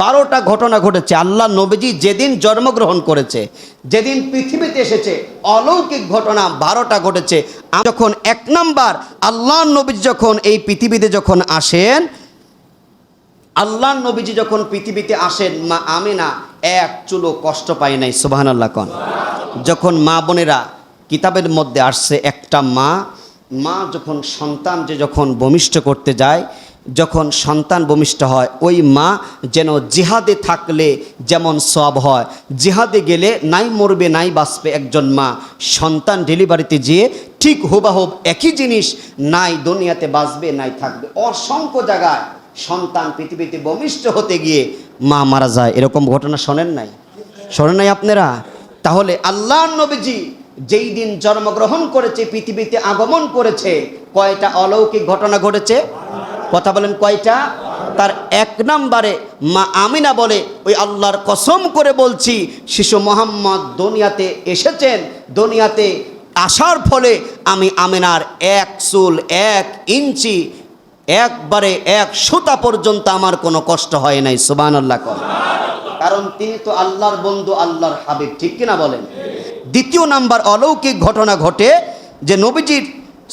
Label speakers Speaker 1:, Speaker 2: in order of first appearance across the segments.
Speaker 1: বারোটা ঘটনা ঘটেছে। আল্লাহ নবীজি যেদিন জন্মগ্রহণ করেছে, যেদিন পৃথিবীতে এসেছে, অলৌকিক ঘটনা বারোটা ঘটেছে। যখন এক নাম্বার আল্লাহ নবীজি যখন এই পৃথিবীতে যখন আসেন, আল্লাহ নবীজি যখন পৃথিবীতে আসেন, মা আমিনা এক চুলো কষ্ট পায় নাই সুবাহান আল্লাহ কন। যখন মা বোনেরা কিতাবের মধ্যে আসছে, একটা মা মা যখন সন্তান যে যখন ভূমিষ্ঠ করতে যায় যখন সন্তান ভূমিষ্ঠ হয়, ওই মা যেন জিহাদে থাকলে যেমন সব হয়। জিহাদে গেলে নাই মরবে, নাই বাঁচবে একজন মা। সন্তান ডেলিভারিতে যেয়ে ঠিক হুবাহুব একই জিনিস, নাই দুনিয়াতে বাঁচবে, নাই থাকবে। অসংখ্য জায়গায় সন্তান পৃথিবীতে ভূমিষ্ঠ হতে গিয়ে মা মারা যায়। এরকম ঘটনা শোনেন নাই? শোনেন নাই আপনারা? তাহলে আল্লাহ নবীজি যেই দিন জন্মগ্রহণ করেছে, পৃথিবীতে আগমন করেছে, কয়টা অলৌকিক ঘটনা ঘটেছে? কথা বলেন কয়টা? তার এক নম্বরে মা আমিনা বলে, ওই আল্লাহর কসম করে বলছি, শিশু মোহাম্মদ দুনিয়াতে এসেছেন। দুনিয়াতে আসার ফলে আমি আমিনার এক চুল, এক ইঞ্চি, একবারে এক সুতা পর্যন্ত আমার কোনো কষ্ট হয় নাই। সুবান আল্লাহ কারণ তিনি তো আল্লাহর বন্ধু, আল্লাহর হাবিব, ঠিক কিনা বলেন? দ্বিতীয় নাম্বার অলৌকিক ঘটনা ঘটে যে নবীজির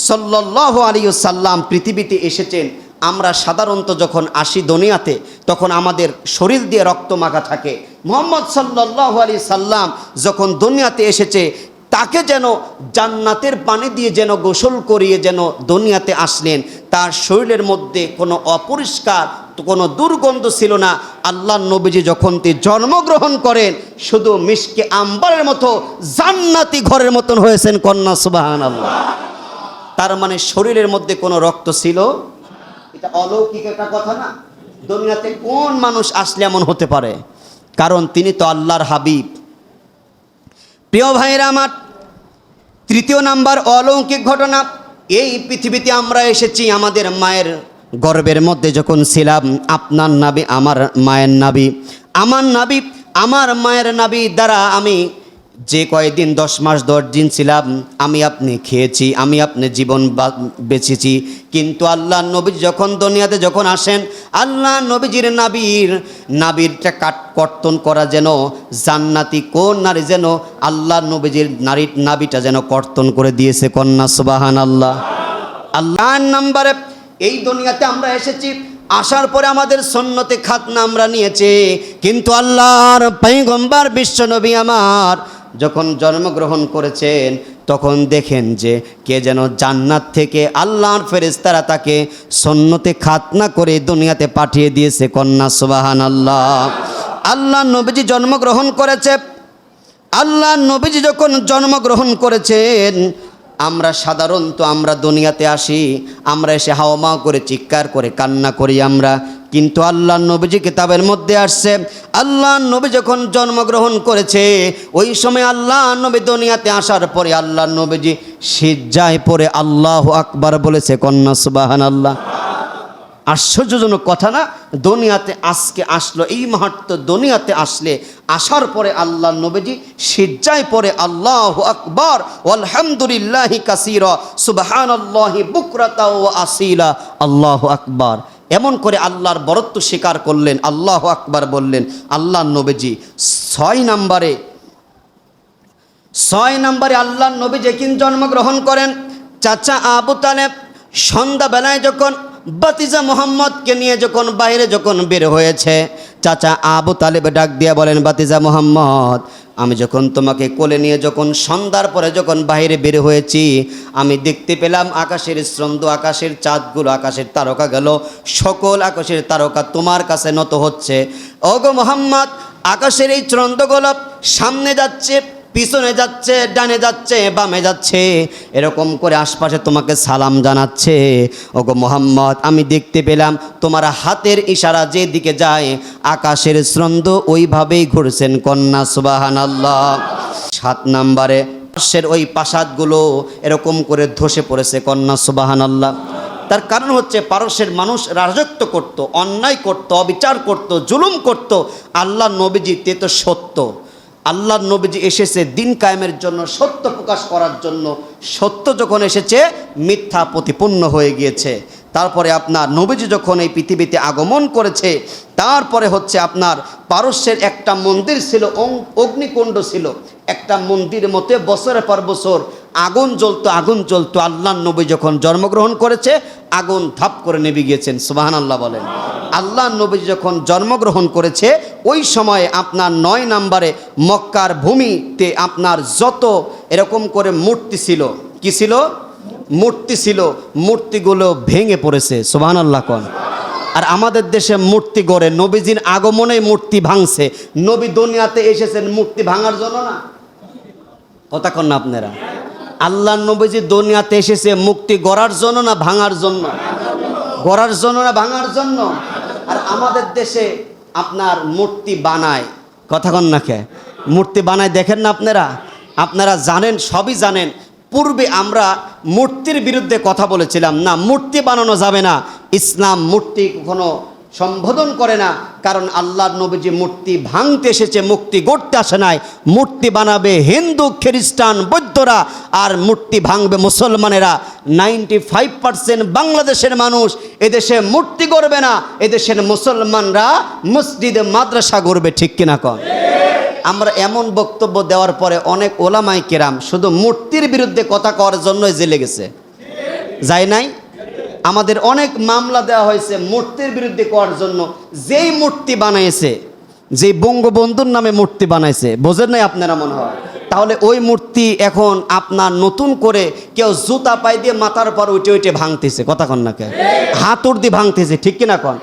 Speaker 1: সাল্লাহ আলী সাল্লাম পৃথিবীতে এসেছেন। আমরা সাধারণত যখন আসি দুনিয়াতে, তখন আমাদের শরীর দিয়ে রক্ত মাখা থাকে। মোহাম্মদ সাল্লাহ আলী সাল্লাম যখন দুনিয়াতে এসেছে, তাকে যেন জান্নাতের পানি দিয়ে যেন গোসল করিয়ে যেন দুনিয়াতে আসলেন, তার শরীরের মধ্যে কোনো অপরিষ্কার, কোনো দুর্গন্ধ ছিল না। আল্লাহ নবীজি যখন তিনি জন্মগ্রহণ করেন, শুধু মিশকে আম্বারের মতো জান্নাতি ঘরের মতন হয়েছেন কন্যা সুবাহান আল্লাহ তার মানে শরীরের মধ্যে কোনো রক্ত ছিল এটা অলৌকিক একটা কথা না। দুনিয়াতে কোন মানুষ আসলে এমন হতে পারে? কারণ তিনি তো আল্লাহর হাবিব। প্রিয় ভাইরা আমার, তৃতীয় নাম্বার অলৌকিক ঘটনা, এই পৃথিবীতে আমরা এসেছি আমাদের মায়ের গর্বের মধ্যে যখন ছিলাম, আপনার নাবি, আমার মায়ের নাবি। আমার নাবি, আমার মায়ের নাবি দ্বারা আমি যে কয়েকদিন দশ মাস দশ দিন ছিলাম, আমি আপনি খেয়েছি, আমি আপনি জীবন বেঁচেছি। কিন্তু আল্লাহ নবী যখন দুনিয়াতে যখন আসেন, আল্লাহ নবীজির নাবির, নাবিরটা কাট কর্তন করা যেন, জান্নাতি কোন নারী যেন আল্লাহ নবীজির নারীর নাবিটা যেন কর্তন করে দিয়েছে কন্যা সুবাহান আল্লাহ আল্লাহর নাম্বারে এই দুনিয়াতে আমরা এসেছি, আসার পরে আমাদের সন্ন্যতে খাতনা আমরা নিয়েছে। কিন্তু আল্লাহর পৈগম্বার বিশ্বনবী আমার যখন জন্মগ্রহণ করেছেন, তখন দেখেন যে কে যেন জান্নাত থেকে আল্লাহর ফেরেস্তারা তাকে সন্ন্যতে খাতনা করে দুনিয়াতে পাঠিয়ে দিয়েছে। কন্যা সুবাহান আল্লাহ আল্লাহ নবীজি জন্মগ্রহণ করেছে। আল্লাহ নবীজি যখন জন্মগ্রহণ করেছেন, আমরা সাধারণত আমরা দুনিয়াতে আসি, আমরা এসে হাওমা করে, চিৎকার করে, কান্না করি আমরা। কিন্তু আল্লাহ নবীজি কিতাবের মধ্যে আসছে আল্লাহ নবী যখন জন্মগ্রহণ করেছে, ওই সময় আল্লাহ নবী দুনিয়াতে আসার পরে আল্লাহ নবীজি সিজ্জায় পরে আল্লাহ আকবার বলেছে, কন্যা সুবাহান আল্লাহ আশ্চর্যজনক কথা না? দুনিয়াতে আজকে আসলো, এই মুহূর্ত দুনিয়াতে আসলে, আসার পরে আল্লাহ নবীজি সিজ্জায় পরে আল্লাহ আকবর আলহামদুলিল্লাহ কাসির সুবাহান আল্লাহি বুকরাতা ও আসিলা, আল্লাহ আকবর। এমন করে আল্লাহর বরত্ব স্বীকার করলেন, আল্লাহ আকবার বললেন, আল্লাহ নবীজি, ছয় নম্বরে ছয় নম্বরে আল্লাহ নবী কিন জন্মগ্রহণ করেন? চাচা আবু তালেব সন্ধ্যাবেলায় যখন বাতিজা মোহাম্মদকে নিয়ে যখন বাইরে যখন বের হয়েছে, চাচা আবু তালেব ডাক দিয়ে বলেন, বাতিজা মোহাম্মদ, আমি যখন তোমাকে কোলে নিয়ে যখন সন্ধ্যার পরে যখন বাইরে বের হয়েছি, আমি দেখতে পেলাম আকাশের স্রন্দ আকাশের চাঁদগুলো, আকাশের তারকা গেল, সকল আকাশের তারকা তোমার কাছে নত হচ্ছে। ওগো মোহাম্মদ, আকাশের এই চন্দ্রগুলো সামনে যাচ্ছে পিছনে যাচ্ছে, ডানে যাচ্ছে, বামে যাচ্ছে। এরকম করে আশপাশে তোমাকে সালাম জানাচ্ছে। ওগো মোহাম্মদ, আমি দেখতে পেলাম তোমার হাতের ইশারা যেদিকে যায়, আকাশের স্রন্দ ওইভাবেই ঘুরছেন কন্যা সুবাহান আল্লাহ সাত নাম্বারে পাশের ওই প্রাসাদগুলো এরকম করে ধসে পড়েছে কন্যা সুবাহান আল্লাহ তার কারণ হচ্ছে পারস্যের মানুষ রাজত্ব করত, অন্যায় করত, অবিচার করত, জুলুম করত। আল্লাহ নবীজি তে তো সত্য। আল্লাহর নবীজি এসেছে দিন কায়েমের জন্য, সত্য প্রকাশ করার জন্য। সত্য যখন এসেছে, মিথ্যা প্রতিপন্ন হয়ে গিয়েছে। তারপরে আপনার নবীজি যখন এই পৃথিবীতে আগমন করেছে, তারপরে হচ্ছে আপনার পারস্যের একটা মন্দির ছিল অগ্নিকুণ্ড ছিল। একটা মন্দির মতে বছরের পর বছর আগুন জ্বলতো আগুন জ্বলতো। আল্লাহ নবী যখন জন্মগ্রহণ করেছে, আগুন ধাপ করে নেমে গিয়েছেন সুবাহান আল্লাহ বলেন। আল্লাহ নবী যখন জন্মগ্রহণ করেছে, ওই সময়ে আপনার নয় নম্বরে মক্কার ভূমিতে আপনার যত এরকম করে মূর্তি ছিল, কি ছিল? মূর্তি ছিল, মূর্তিগুলো ভেঙে পড়েছে সুবাহান আল্লাহ কন। আর আমাদের দেশে মূর্তি গড়ে, নবীজির আগমনে মূর্তি ভাঙছে। নবী দুনিয়াতে এসেছেন মূর্তি ভাঙার জন্য না? কথা কন না আপনারা। আল্লাহ নবীজি দুনিয়াতে এসেছে মুক্তি গড়ার জন্য না ভাঙার জন্য? গড়ার জন্য না ভাঙার জন্য? আর আমাদের দেশে আপনার মূর্তি বানায়। কথা কন না মূর্তি বানায় দেখেন না আপনারা? আপনারা জানেন, সবই জানেন। পূর্বে আমরা মূর্তির বিরুদ্ধে কথা বলেছিলাম। না, মূর্তি বানানো যাবে না। ইসলাম মূর্তি কখনো সম্বোধন করে না, কারণ আল্লাহর নবীজি মূর্তি ভাঙতে এসেছে মুক্তি গড়তে আসে নাই। মূর্তি বানাবে হিন্দু, খ্রিস্টান, বৌদ্ধরা, আর মূর্তি ভাঙবে মুসলমানেরা। নাইনটি ফাইভ পার্সেন্ট বাংলাদেশের মানুষ এদেশে মূর্তি গড়বে না, এদেশের মুসলমানরা মসজিদে মাদ্রাসা গড়বে, ঠিক কিনা কন? আমরা এমন বক্তব্য দেওয়ার পরে অনেক ওলামাই কেরাম শুধু মূর্তির বিরুদ্ধে কথা কওয়ার জন্যই জেলে গেছে। যায় নাই? আমাদের অনেক মামলা দেওয়া হয়েছে মূর্তির বিরুদ্ধে করার জন্য। যেই মূর্তি বানাইছে যে বঙ্গবন্ধুর নামে মূর্তি বানাইছে, বোঝেন নাই আপনারা মনে হয়? তাহলে ওই মূর্তি এখন আপনার নতুন করে কেউ জুতা পাই দিয়ে মাথার পর উঠে উঠে ভাঙতেছে, কথা কন না কে হাতুর দিয়ে ভাঙতেছে, ঠিক কিনা কন?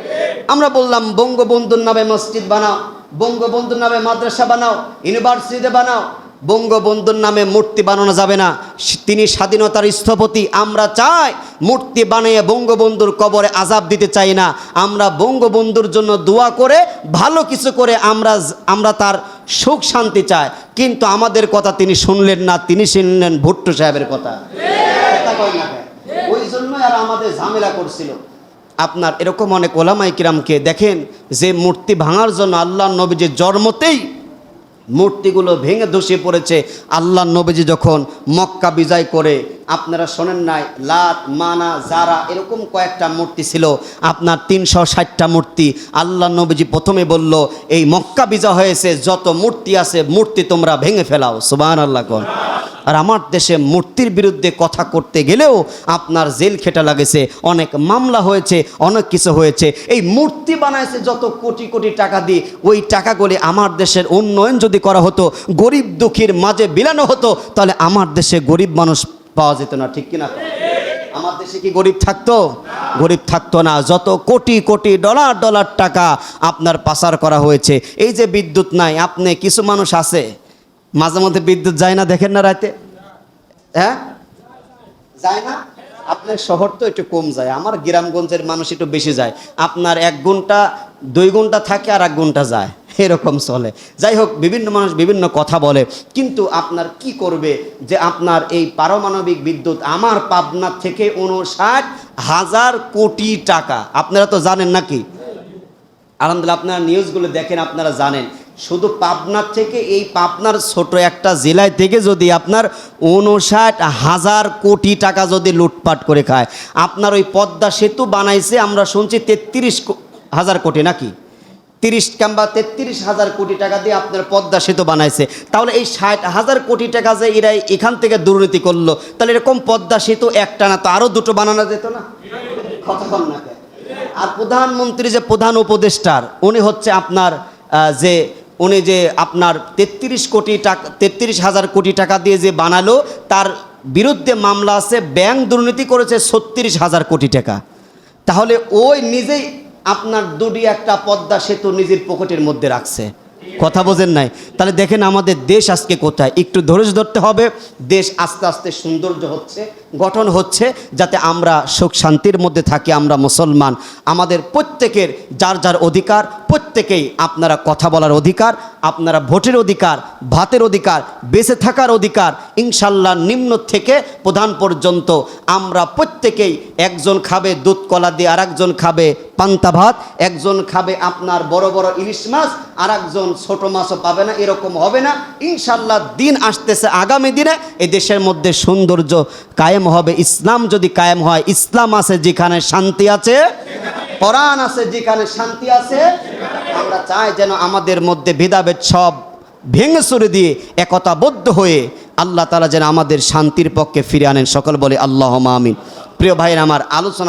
Speaker 1: আমরা বললাম, বঙ্গবন্ধুর নামে মসজিদ বানাও, বঙ্গবন্ধুর নামে মাদ্রাসা বানাও ইউনিভার্সিটি বানাও বঙ্গবন্ধুর নামে মূর্তি বানানো যাবে না। তিনি স্বাধীনতার স্থপতি। আমরা চাই মূর্তি বানিয়ে বঙ্গবন্ধুর কবরে আজাব দিতে চাই না। আমরা বঙ্গবন্ধুর জন্য দোয়া করে, ভালো কিছু করে আমরা আমরা তার সুখ শান্তি চাই। কিন্তু আমাদের কথা তিনি শুনলেন না। তিনি শুনলেন ভুট্টো সাহেবের কথা? ওই জন্যই আর আমাদের ঝামেলা করছিল। আপনার এরকম অনেক ওলামাই কিরামকে দেখেন যে মূর্তি ভাঙার জন্য আল্লাহ নবীজির জন্মতেই মূর্তিগুলো ভেঙে ধসে পড়েছে। আল্লাহ নবীজি যখন মক্কা বিজয় করে আপনারা শোনেন নাই, লাত, মানা জারা এরকম কয়েকটা মূর্তি ছিল, আপনার তিনশো ষাটটা মূর্তি। আল্লাহ নবীজি প্রথমে বলল, এই মক্কা বিজয় হয়েছে, যত মূর্তি আছে, মূর্তি তোমরা ভেঙে ফেলাও। সুবাহ আল্লাহ কন আর আমার দেশে মূর্তির বিরুদ্ধে কথা করতে গেলেও আপনার জেল খেটা লাগেছে, অনেক মামলা হয়েছে, অনেক কিছু হয়েছে। এই মূর্তি বানাইছে যত কোটি কোটি টাকা দিয়ে, ওই টাকাগুলি আমার দেশের উন্নয়ন যদি করা হতো, গরিব দুঃখীর মাঝে বিলানো হতো, তাহলে আমার দেশে গরিব মানুষ পাওয়া যেত না, ঠিক কিনা আমার দেশে কি গরিব থাকতো? গরিব থাকতো না। যত কোটি কোটি ডলার ডলার টাকা আপনার পাচার করা হয়েছে, এই যে বিদ্যুৎ নাই, আপনি কিছু মানুষ আছে, মাঝে মধ্যে বিদ্যুৎ যায় না, দেখেন না রাতে? হ্যাঁ? যায় না? আপনার শহর তো একটু কম যায়, আমার গ্রামগঞ্জের মানুষ একটু বেশি যায়। আপনার এক ঘণ্টা, দুই ঘণ্টা থাকে আর এক ঘণ্টা যায়। এরকম চলে। যাই হোক, বিভিন্ন মানুষ বিভিন্ন কথা বলে, কিন্তু আপনার কি করবে যে আপনার এই পারমাণবিক বিদ্যুৎ আমার পাবনা থেকে উনষাট হাজার কোটি টাকা। আপনারা তো জানেন নাকি? আলহামদুলিল্লাহ, আপনারা নিউজগুলো দেখেন, আপনারা জানেন। শুধু পাবনার থেকে, এই পাবনার ছোট একটা জেলায় থেকে যদি আপনার উনষাট হাজার কোটি টাকা যদি লুটপাট করে খায়, আপনার ওই পদ্মা সেতু বানাইছে, আমরা শুনছি তেত্রিশ হাজার কোটি নাকি? তিরিশ কিংবা তেত্রিশ হাজার কোটি টাকা দিয়ে আপনার পদ্মা সেতু বানাইছে। তাহলে এই ষাট হাজার কোটি টাকা যে এরা এখান থেকে দুর্নীতি করল, তাহলে এরকম পদ্মা সেতু একটা না, তো আরও দুটো বানানো যেত না? কথা না আর প্রধানমন্ত্রী যে প্রধান উপদেষ্টার, উনি হচ্ছে আপনার যে উনি যে আপনার তেত্রিশ কোটি টাকা, তেত্রিশ হাজার কোটি টাকা দিয়ে যে বানালো, তার বিরুদ্ধে মামলা আছে, ব্যাংক দুর্নীতি করেছে ছত্রিশ হাজার কোটি টাকা। তাহলে ওই নিজেই আপনার দুটি একটা পদ্মা সেতু নিজের পকেটের মধ্যে রাখছে। কথা বোঝেন নাই। তাহলে দেখেন আমাদের দেশ আজকে কোথায়? একটু ধৈর্য ধরতে হবে। দেশ আস্তে আস্তে সৌন্দর্য হচ্ছে, গঠন হচ্ছে, যাতে আমরা সুখ শান্তির মধ্যে থাকি, আমরা মুসলমান। আমাদের প্রত্যেকের যার যার অধিকার, প্রত্যেকেই আপনারা কথা বলার অধিকার, আপনারা ভোটের অধিকার, ভাতের অধিকার, বেঁচে থাকার অধিকার, ইনশাল্লাহ নিম্ন থেকে প্রধান পর্যন্ত আমরা প্রত্যেকেই একজন খাবে দুধ, কলা দিয়ে আর খাবে পান্তা ভাত, একজন খাবে আপনার বড় বড় ইলিশ মাছ আর একজন ছোট মাছও পাবে না, এরকম হবে না। ইনশাল্লাহ দিন আসতেছে, আগামী দিনে এই দেশের মধ্যে সৌন্দর্য কায়েম হবে। ইসলাম যদি কায়েম হয়, ইসলাম আছে যেখানে শান্তি আছে, কোরআন আছে যেখানে শান্তি আছে, আমরা চাই যেন আমাদের মধ্যে ভেদাভেদ সব ভেঙে চুরে দিয়ে একতাবদ্ধ হয়ে আল্লাহ তালা যেন আমাদের শান্তির পক্ষে ফিরে আনেন। সকল বলে আল্লাহ আমিন। প্রিয় ভাইয়ের, আমার আলোচনা